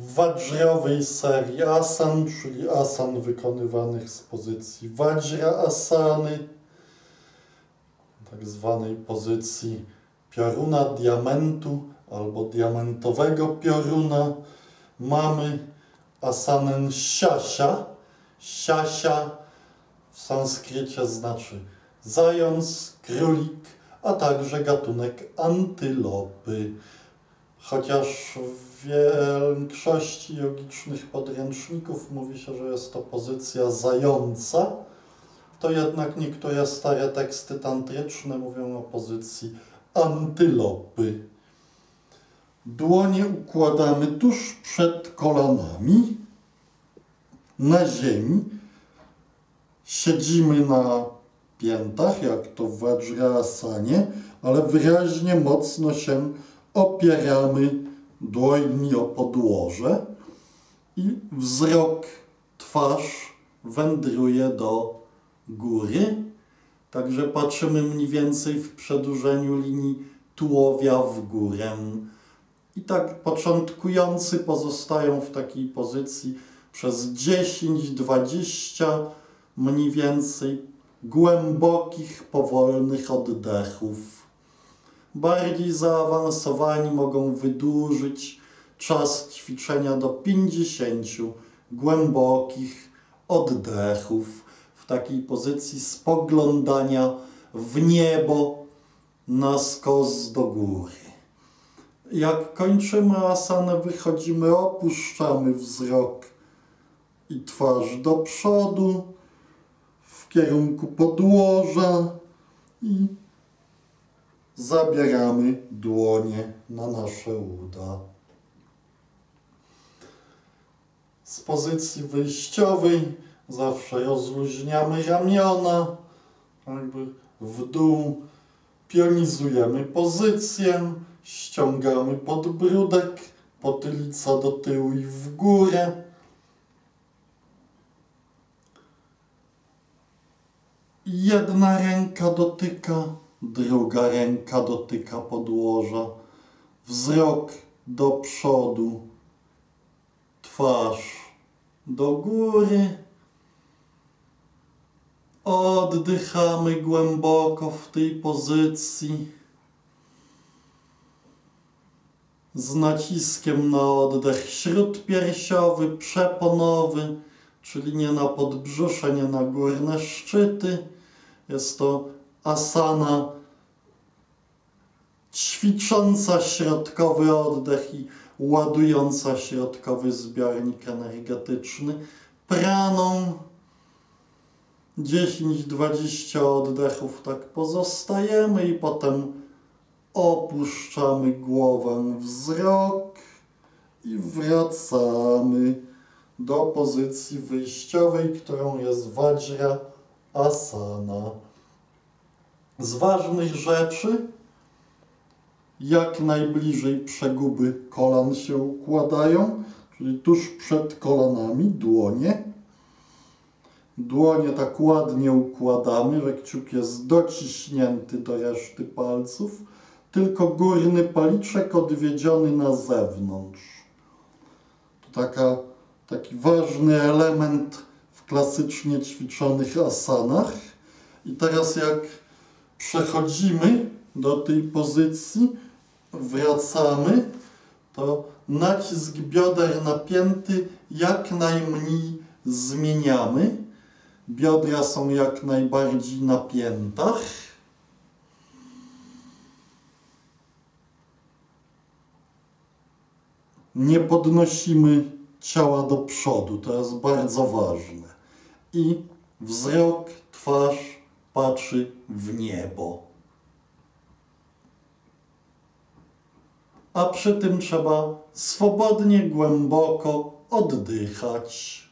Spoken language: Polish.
wajrowej serii asan, czyli asan wykonywanych z pozycji wajra asany, tak zwanej pozycji pioruna diamentu albo diamentowego pioruna. Mamy asanę siasia. Siasia w sanskrycie znaczy zając, królik, a także gatunek antylopy. Chociaż w większości jogicznych podręczników mówi się, że jest to pozycja zająca, to jednak niektóre stare teksty tantryczne mówią o pozycji antylopy. Dłonie układamy tuż przed kolanami, na ziemi. Siedzimy na piętach, jak to w Vajrasanie, ale wyraźnie mocno się opieramy dłońmi o podłoże i wzrok, twarz wędruje do góry. Także patrzymy mniej więcej w przedłużeniu linii tułowia w górę. I tak początkujący pozostają w takiej pozycji przez 10-20 mniej więcej głębokich, powolnych oddechów. Bardziej zaawansowani mogą wydłużyć czas ćwiczenia do 50 głębokich oddechów w takiej pozycji spoglądania w niebo na skos do góry. Jak kończymy asanę, wychodzimy, opuszczamy wzrok i twarz do przodu w kierunku podłoża i zabieramy dłonie na nasze uda. Z pozycji wyjściowej zawsze rozluźniamy ramiona, jakby w dół, pionizujemy pozycję, ściągamy podbródek, potylica do tyłu i w górę. Jedna ręka dotyka, druga ręka dotyka podłoża. Wzrok do przodu, twarz do góry. Oddychamy głęboko w tej pozycji. Z naciskiem na oddech śródpiersiowy, przeponowy, czyli nie na podbrzusze, nie na górne szczyty. Jest to asana ćwicząca środkowy oddech i ładująca środkowy zbiornik energetyczny praną 10-20 oddechów tak pozostajemy i potem opuszczamy głowę, wzrok i wracamy do pozycji wyjściowej, którą jest Vajra Asana. Z ważnych rzeczy jak najbliżej przeguby kolan się układają, czyli tuż przed kolanami dłonie. Dłonie tak ładnie układamy, że kciuk jest dociśnięty do reszty palców, tylko górny paliczek odwiedziony na zewnątrz. To taka, taki ważny element w klasycznie ćwiczonych asanach. I teraz jak przechodzimy do tej pozycji, wracamy, to nacisk bioder napięty jak najmniej zmieniamy. Biodra są jak najbardziej napiętach. Nie podnosimy ciała do przodu, to jest bardzo ważne. I wzrok, twarz patrzy w niebo. a przy tym trzeba swobodnie, głęboko oddychać.